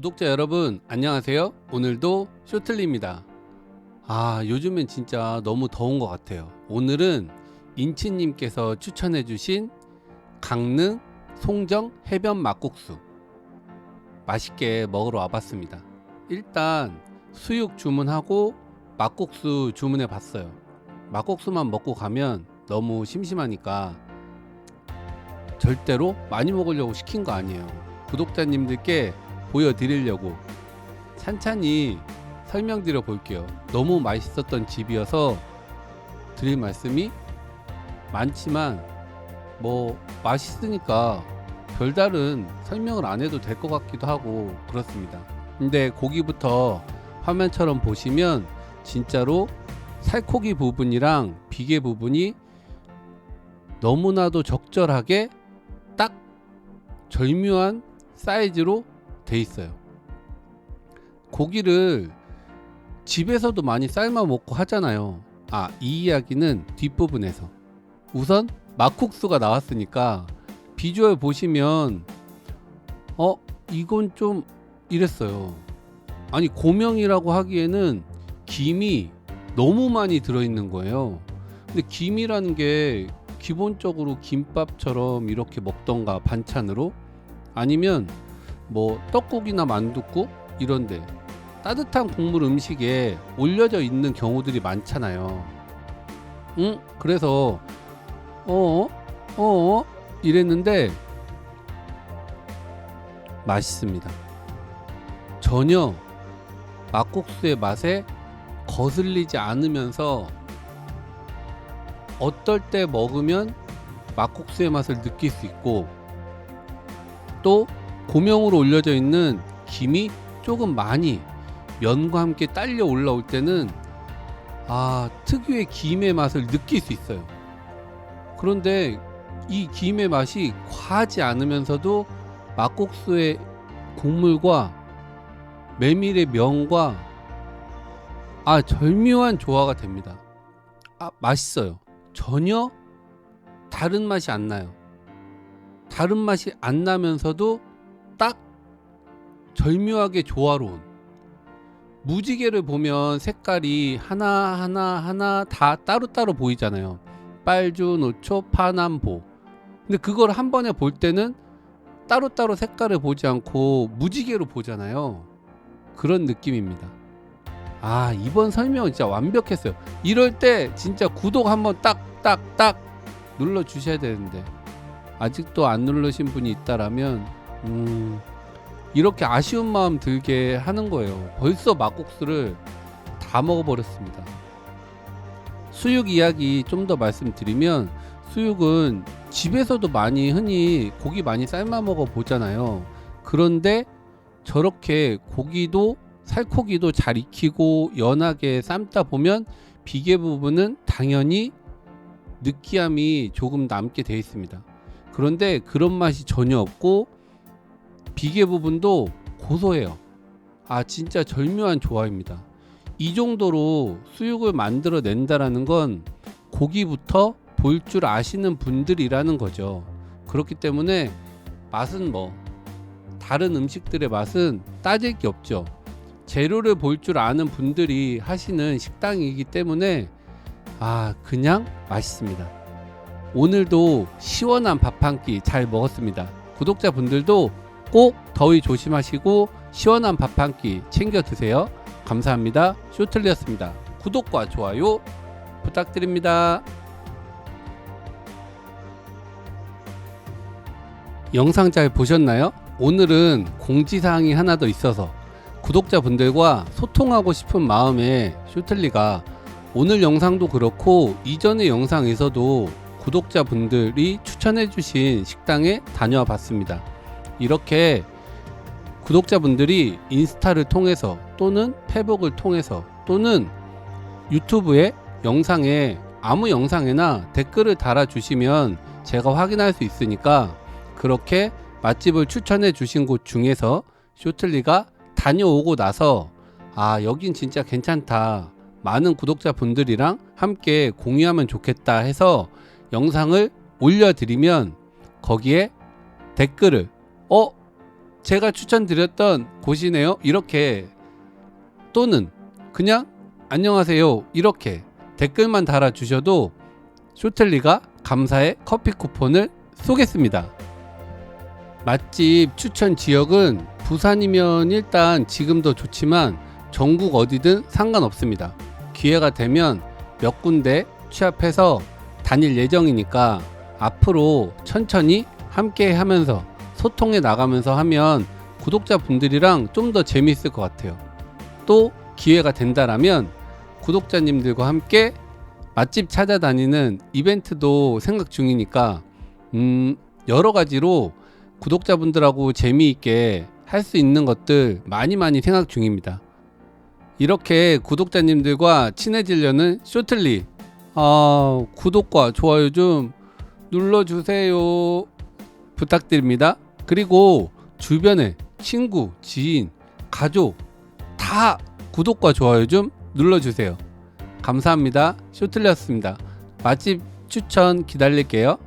구독자 여러분 안녕하세요. 오늘도 쇼틀리입니다. 아 요즘엔 진짜 너무 더운 것 같아요. 오늘은 인치님께서 추천해 주신 강릉 송정 해변 막국수 맛있게 먹으러 와봤습니다. 일단 수육 주문하고 막국수 주문해 봤어요. 막국수만 먹고 가면 너무 심심하니까 절대로 많이 먹으려고 시킨 거 아니에요. 구독자님들께 보여드리려고 찬찬히 설명드려 볼게요. 너무 맛있었던 집이어서 드릴 말씀이 많지만 뭐 맛있으니까 별다른 설명을 안 해도 될 것 같기도 하고 그렇습니다. 근데 고기부터 화면처럼 보시면 진짜로 살코기 부분이랑 비계 부분이 너무나도 적절하게 딱 절묘한 사이즈로 돼 있어요. 고기를 집에서도 많이 삶아 먹고 하잖아요. 아, 이 이야기는 뒷부분에서. 우선 막국수가 나왔으니까 비주얼 보시면 어, 이건 좀 이랬어요. 아니, 고명이라고 하기에는 김이 너무 많이 들어 있는 거예요. 근데 김이라는 게 기본적으로 김밥처럼 이렇게 먹던가 반찬으로 아니면 뭐 떡국이나 만둣국 이런데 따뜻한 국물 음식에 올려져 있는 경우들이 많잖아요. 응? 그래서 어? 어? 이랬는데 맛있습니다. 전혀 막국수의 맛에 거슬리지 않으면서 어떨 때 먹으면 막국수의 맛을 느낄 수 있고 또 고명으로 올려져 있는 김이 조금 많이 면과 함께 딸려 올라올 때는 아 특유의 김의 맛을 느낄 수 있어요. 그런데 이 김의 맛이 과하지 않으면서도 막국수의 국물과 메밀의 면과 아 절묘한 조화가 됩니다. 아 맛있어요. 전혀 다른 맛이 안 나요. 다른 맛이 안 나면서도 딱 절묘하게 조화로운 무지개를 보면 색깔이 하나하나 하나 다 따로따로 보이잖아요. 빨주, 노초, 파남보. 근데 그걸 한 번에 볼 때는 따로따로 색깔을 보지 않고 무지개로 보잖아요. 그런 느낌입니다. 아, 이번 설명은 진짜 완벽했어요. 이럴 때 진짜 구독 한번 딱딱딱 눌러 주셔야 되는데 아직도 안 누르신 분이 있다라면 음, 이렇게 아쉬운 마음 들게 하는 거예요. 벌써 막국수를 다 먹어버렸습니다. 수육 이야기 좀 더 말씀드리면 수육은 집에서도 많이 흔히 고기 많이 삶아 먹어 보잖아요. 그런데 저렇게 고기도 살코기도 잘 익히고 연하게 삶다 보면 비계 부분은 당연히 느끼함이 조금 남게 되어 있습니다. 그런데 그런 맛이 전혀 없고 비계 부분도 고소해요. 아 진짜 절묘한 조화입니다. 이 정도로 수육을 만들어 낸다라는 건 고기부터 볼 줄 아시는 분들이라는 거죠. 그렇기 때문에 맛은 뭐 다른 음식들의 맛은 따질 게 없죠. 재료를 볼 줄 아는 분들이 하시는 식당이기 때문에 아 그냥 맛있습니다. 오늘도 시원한 밥 한 끼 잘 먹었습니다. 구독자분들도 꼭 더위 조심하시고 시원한 밥 한 끼 챙겨 드세요. 감사합니다. 쇼틀리였습니다. 구독과 좋아요 부탁드립니다. 영상 잘 보셨나요? 오늘은 공지사항이 하나 더 있어서 구독자분들과 소통하고 싶은 마음에 쇼틀리가 오늘 영상도 그렇고 이전의 영상에서도 구독자분들이 추천해주신 식당에 다녀와 봤습니다. 이렇게 구독자분들이 인스타를 통해서 또는 페북을 통해서 또는 유튜브에 영상에 아무 영상에나 댓글을 달아주시면 제가 확인할 수 있으니까 그렇게 맛집을 추천해 주신 곳 중에서 쇼틀리가 다녀오고 나서 아 여긴 진짜 괜찮다 많은 구독자분들이랑 함께 공유하면 좋겠다 해서 영상을 올려드리면 거기에 댓글을 어 제가 추천드렸던 곳이네요. 이렇게 또는 그냥 안녕하세요. 이렇게 댓글만 달아주셔도 쇼텔리가 감사의 커피 쿠폰을 쏘겠습니다. 맛집 추천 지역은 부산이면 일단 지금도 좋지만 전국 어디든 상관없습니다. 기회가 되면 몇 군데 취합해서 다닐 예정이니까 앞으로 천천히 함께 하면서 소통해 나가면서 하면 구독자분들이랑 좀 더 재미있을 것 같아요. 또 기회가 된다라면 구독자님들과 함께 맛집 찾아다니는 이벤트도 생각 중이니까 음 여러 가지로 구독자분들하고 재미있게 할 수 있는 것들 많이 많이 생각 중입니다. 이렇게 구독자님들과 친해지려는 쇼틀리 아, 구독과 좋아요 좀 눌러주세요 부탁드립니다. 그리고 주변에 친구, 지인, 가족 다 구독과 좋아요 좀 눌러주세요. 감사합니다. 쇼틀리였습니다. 맛집 추천 기다릴게요.